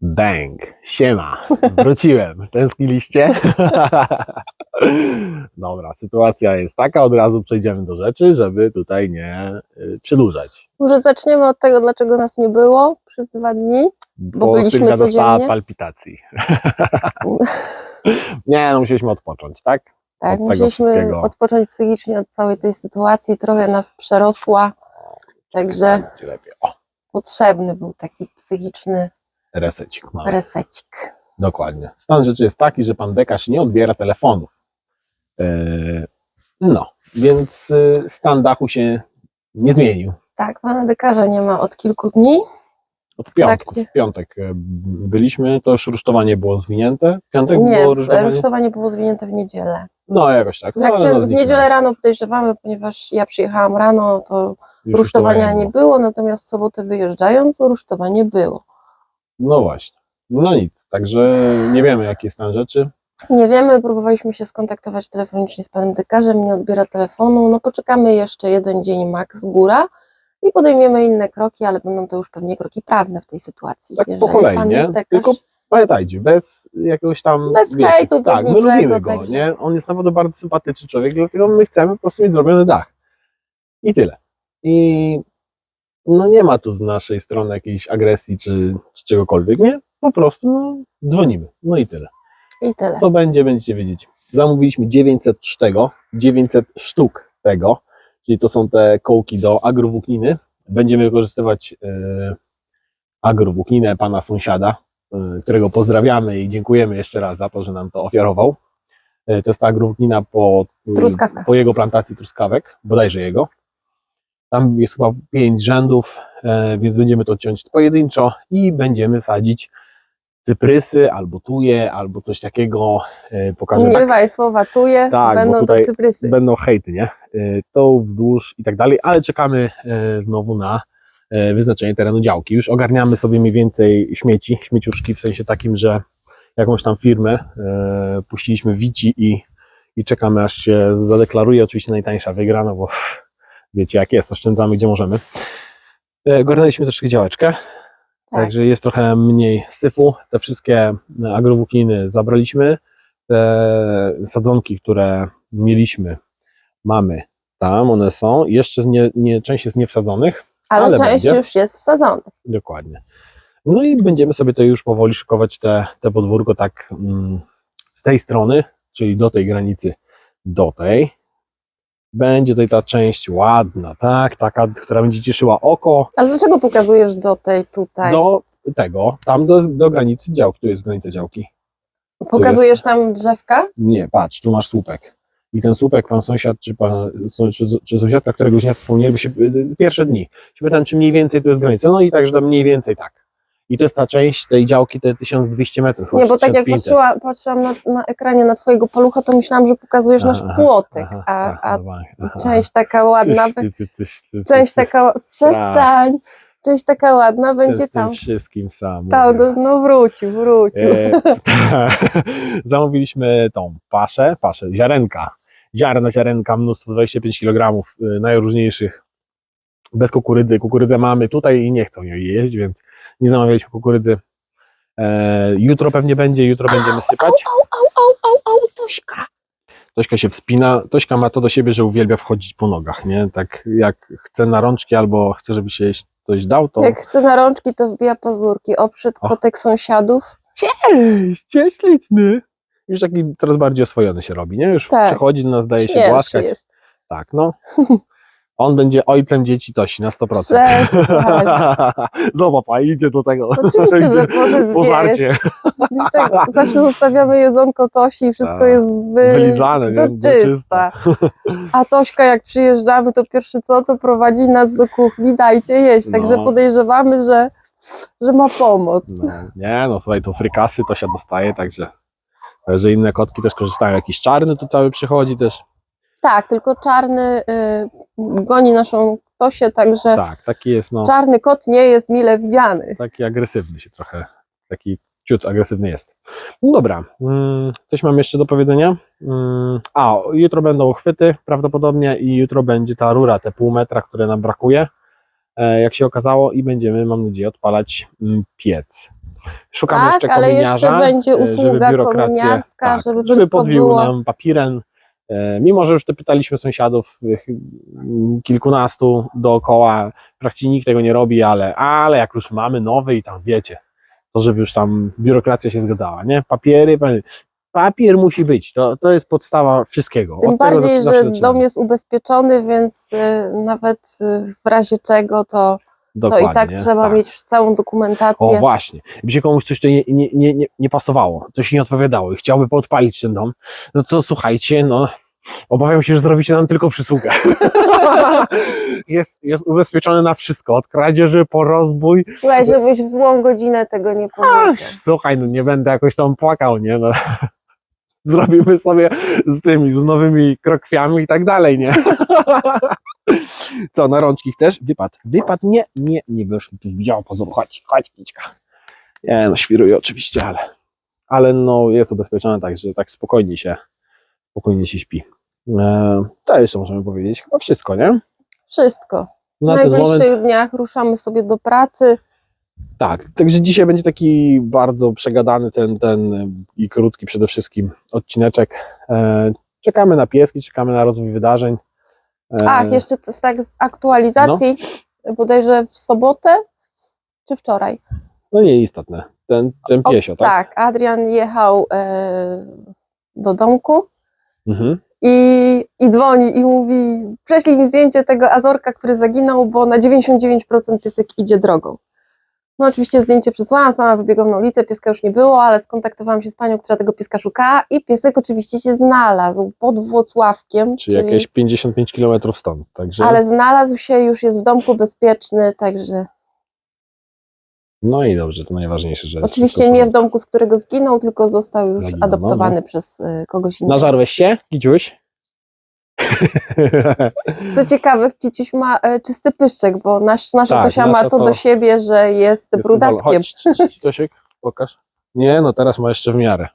Bang, siema, wróciłem. Tęskniliście? Dobra, sytuacja jest taka, od razu przejdziemy do rzeczy, żeby tutaj nie y, przedłużać. Może zaczniemy od tego, dlaczego nas nie było przez dwa dni. Bo, byliśmy Sylwia dostała codziennie? palpitacji. nie, no musieliśmy odpocząć, tak? Tak, Od tego musieliśmy wszystkiego. odpocząć psychicznie od całej tej sytuacji, trochę nas przerosła, także Będzie lepiej. O, potrzebny był taki psychiczny resecik resecik. Dokładnie. Stan rzeczy jest taki, że pan dekarz nie odbiera telefonów. Yy, no, więc y, stan dachu się nie zmienił. Tak, pana dekarza nie ma od kilku dni. Od piątku, trakcie- w piątek e, byliśmy, to już rusztowanie było zwinięte. W piątek Nie, było w- rusztowanie? rusztowanie było zwinięte w niedzielę. No jakoś tak. W, No, trakcie, no, w niedzielę rano podejrzewamy, ponieważ ja przyjechałam rano, to Już rusztowania nie było. było, natomiast w sobotę wyjeżdżając rusztowanie było. No właśnie. No nic, także nie wiemy jaki jest stan rzeczy. Nie wiemy, próbowaliśmy się skontaktować telefonicznie z panem dekarzem, nie odbiera telefonu. No poczekamy jeszcze jeden dzień max góra i podejmiemy inne kroki, ale będą to już pewnie kroki prawne w tej sytuacji. Tak po kolei, pan nie? Tylko pamiętajcie, bez jakiegoś tam... Bez hejtu, bez tak, my niczego, lubimy go, nie? On jest naprawdę bardzo sympatyczny człowiek, dlatego my chcemy po prostu mieć zrobiony dach. I tyle. I no nie ma tu z naszej strony jakiejś agresji czy, czy czegokolwiek, nie? Po prostu no, dzwonimy. No i tyle. I tyle. Co będzie, będziecie wiedzieć. Zamówiliśmy 900 tego, 900 sztuk tego, czyli to są te kołki do agrowłókniny. Będziemy wykorzystywać e, agrowłókninę pana sąsiada, e, którego pozdrawiamy i dziękujemy jeszcze raz za to, że nam to ofiarował. E, to jest ta agrowłóknina po, po jego plantacji truskawek, bodajże jego. Tam jest chyba pięć rzędów, e, więc będziemy to ciąć pojedynczo i będziemy sadzić cyprysy, albo tuje, albo coś takiego. E, Pokażę Nie tak. słowa tuje, Tak, będą to cyprysy. Będą hejty, nie? E, To wzdłuż i tak dalej, ale czekamy znowu na wyznaczenie terenu działki. Już ogarniamy sobie mniej więcej śmieci, śmieciuszki, w sensie takim, że jakąś tam firmę puściliśmy Wici i, i czekamy aż się zadeklaruje. Oczywiście najtańsza wygra, no bo wiecie jak jest, oszczędzamy gdzie możemy. E, Ogarnęliśmy też działeczkę, Tak. Także jest trochę mniej syfu. Te wszystkie agrowłókniny zabraliśmy. Te sadzonki, które mieliśmy, mamy tam, one są. Jeszcze nie, nie, część jest niewsadzonych. ale, ale część będzie. już jest wsadzona. Dokładnie. No i będziemy sobie to już powoli szykować te, te podwórko tak mm, z tej strony, czyli do tej granicy, do tej. Będzie tutaj ta część ładna, tak, taka, która będzie cieszyła oko, Ale dlaczego pokazujesz do tej tutaj? do tego, tam do, do granicy działki. Tu jest granica działki. Pokazujesz tam drzewka? Nie, patrz, tu masz słupek. I ten słupek pan sąsiad, czy, pan, czy, czy sąsiadka, któregoś dnia wspomnieli, bo się, y, pierwsze dni, się pytałem, czy mniej więcej to jest granica. No i także mniej więcej tak. I to jest ta część tej działki, te 1200 metrów. Nie, bo tak jak 1500. patrzyła, patrzyłam na, na ekranie na twojego palucha, to myślałam, że pokazujesz nasz Aha, płotek, aha, a, tak, a aha. część taka ładna, Tyś, ty, ty, tyś, ty, ty, część ty, taka, przestań, część taka ładna będzie tam. wszystkim sam. Tam, no, no wrócił, wrócił. E, Zamówiliśmy tą paszę, paszę, ziarenka. Ziarna, ziarenka, mnóstwo, 25 kg y, najróżniejszych. Bez kukurydzy. Kukurydzę mamy tutaj i nie chcą jej jeść, więc nie zamawialiśmy kukurydzy. E, jutro pewnie będzie, jutro będziemy sypać. Au, au, au, au, au, Tośka. Tośka się wspina. Tośka ma to do siebie, że uwielbia wchodzić po nogach, nie? Tak jak chce na rączki albo chce, żeby się coś dał, to Jak chce na rączki, to wbija pazurki. Oprzed O. kotek sąsiadów. Cześć, cześć śliczny. Już taki coraz bardziej oswojony się robi, nie? Już Tak. przechodzi, nas daje się Śmielszy głaskać. jest. Tak, no. On będzie ojcem dzieci Tosi na 100%. Przestań. Zobacz, a idzie do tego. Oczywiście, że poszedł Po zjeść. żarcie. Wiesz, tak, zawsze zostawiamy jedzonko Tosi i wszystko Tak. jest wy... Wylizane, nie? do czysta. A Tośka jak przyjeżdżamy, to pierwsze co, to prowadzi nas do kuchni, dajcie jeść. Także No. podejrzewamy, że, że ma pomoc. No, nie, no słuchaj, to frykasy Tosia dostaje, także że inne kotki też korzystają. Jakiś czarny tu cały przychodzi też. Tak, tylko czarny y, goni naszą Tosię, także Tak, taki jest, no, czarny kot nie jest mile widziany. taki agresywny się trochę, taki ciut agresywny jest. No dobra, mm, coś mam jeszcze do powiedzenia. Mm, a, jutro będą chwyty prawdopodobnie i jutro będzie ta rura, te pół metra, które nam brakuje, e, jak się okazało i będziemy, mam nadzieję, odpalać mm, piec. Szukamy Tak, jeszcze ale kominiarza, jeszcze będzie e, usługa biurokrację- kominiarska, tak, żeby żeby wszystko podbił było- nam papiren. E, Mimo, że już to pytaliśmy sąsiadów e, kilkunastu dookoła, praktycznie nikt tego nie robi, ale, ale jak już mamy nowy i tam wiecie, to żeby już tam biurokracja się zgadzała, nie? Papiery, pa- papier musi być, to, to jest podstawa wszystkiego. Tym Od bardziej, że dom jest ubezpieczony, więc y, nawet w razie czego to, to i tak Dokładnie, trzeba tak. mieć całą dokumentację. O właśnie, jakby się komuś coś to nie, nie, nie, nie, nie pasowało, coś nie odpowiadało i chciałby podpalić ten dom, no to słuchajcie, no obawiam się, że zrobicie nam tylko przysługę. jest, jest ubezpieczony na wszystko, od kradzieży po rozbój. Słuchaj, żebyś w złą godzinę tego nie powiedział. słuchaj, no nie będę jakoś tam płakał, nie? No. Zrobimy sobie z tymi, z nowymi krokwiami i tak dalej, nie? Co, na rączki chcesz? Wypad. Wypad? Nie, nie, nie mi tu widziała pozoru. Chodź, chodź, Kiczka. Nie, no świruję oczywiście, ale, ale no jest ubezpieczone tak, że tak spokojnie się, spokojnie się śpi. E, to jeszcze możemy powiedzieć, chyba wszystko, nie? Wszystko. W Na ten najbliższych moment dniach ruszamy sobie do pracy. Tak, także dzisiaj będzie taki bardzo przegadany ten, ten i krótki przede wszystkim odcineczek. E, czekamy na pieski, czekamy na rozwój wydarzeń. Ach, jeszcze jest tak z aktualizacji, bodajże w sobotę czy wczoraj. No nie istotne, ten, ten O, piesio, tak? Tak, Adrian jechał e, do domku Mhm. i, i dzwoni i mówi, prześlij mi zdjęcie tego Azorka, który zaginął, bo na 99% piesek idzie drogą. No oczywiście zdjęcie przysłałam, sama wybiegłam na ulicę, pieska już nie było, ale skontaktowałam się z panią, która tego pieska szukała i piesek oczywiście się znalazł pod Włocławkiem, Czyli jakieś 55 km stąd, także ale znalazł się, już jest w domku bezpieczny, także no i dobrze, to najważniejsze, że oczywiście nie w domku, z którego zginął, tylko został już Zaginął, no, adoptowany przez y, kogoś innego. Nażarłeś się, Kiciuś? Co ciekawe, Ciciuś ma e, czysty pyszczek, bo nasz, nasza Tak, Tosia ma nasza to to- do siebie, że jest, Jest brudaskiem. Chodź, Tosiek, pokaż. Nie, no teraz ma jeszcze w miarę.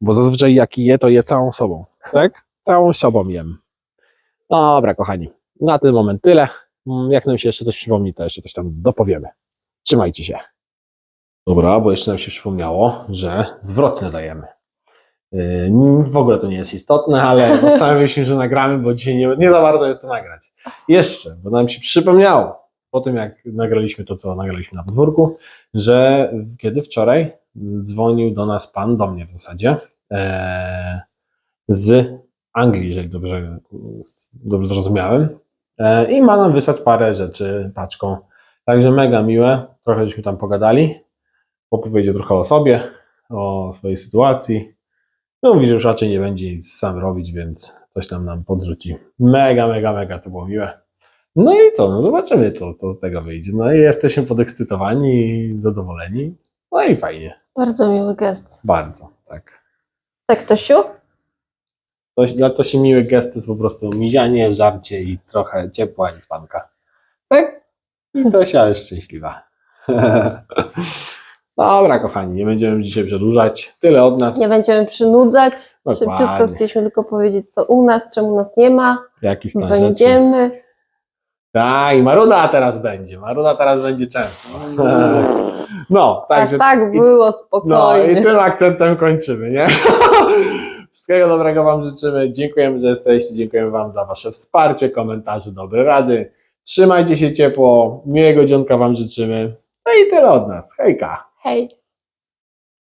Bo zazwyczaj jak je, to je całą sobą. Tak? Całą sobą jem. Dobra, kochani. Na ten moment tyle. Mm, Jak nam się jeszcze coś przypomni, to jeszcze coś tam dopowiemy. Trzymajcie się. Dobra, bo jeszcze nam się przypomniało, że zwrotne dajemy. Yy, W ogóle to nie jest istotne, ale postanowiliśmy, że nagramy, bo dzisiaj nie, nie za bardzo jest to nagrać. Jeszcze, bo nam się przypomniało, po tym jak nagraliśmy to, co nagraliśmy na podwórku, że kiedy wczoraj dzwonił do nas pan, do mnie w zasadzie, e, z Anglii, jeżeli dobrze, dobrze zrozumiałem, e, i ma nam wysłać parę rzeczy paczką. Także mega miłe, trochę żeśmy tam pogadali, opowiedział trochę o sobie, o swojej sytuacji. No mówi, że już raczej nie będzie nic sam robić, więc coś tam nam podrzuci. Mega, mega, mega to było miłe. No i co, no zobaczymy, co, co z tego wyjdzie. No i jesteśmy podekscytowani i zadowoleni. No i fajnie, Bardzo miły gest. bardzo, tak. Tak, Tosiu? To, dla to się miły gest jest po prostu mizianie, żarcie i trochę ciepła i spanka. Tak? I Tosia jest szczęśliwa. Dobra, kochani, nie będziemy dzisiaj przedłużać. Tyle od nas. Nie będziemy przynudzać. Dokładnie. Szybciutko chcieliśmy tylko powiedzieć, co u nas, czemu nas nie ma. Jaki stan rzeczy. Będziemy. Tak, i Maruda teraz będzie. Maruda teraz będzie często. No, także. A tak i- było No i spokojnie. tym akcentem kończymy, nie? Wszystkiego dobrego Wam życzymy. Dziękujemy, że jesteście. Dziękujemy Wam za Wasze wsparcie, komentarze, dobre rady. Trzymajcie się ciepło. Miłego dzionka Wam życzymy. No i tyle od nas. Hejka. Hej.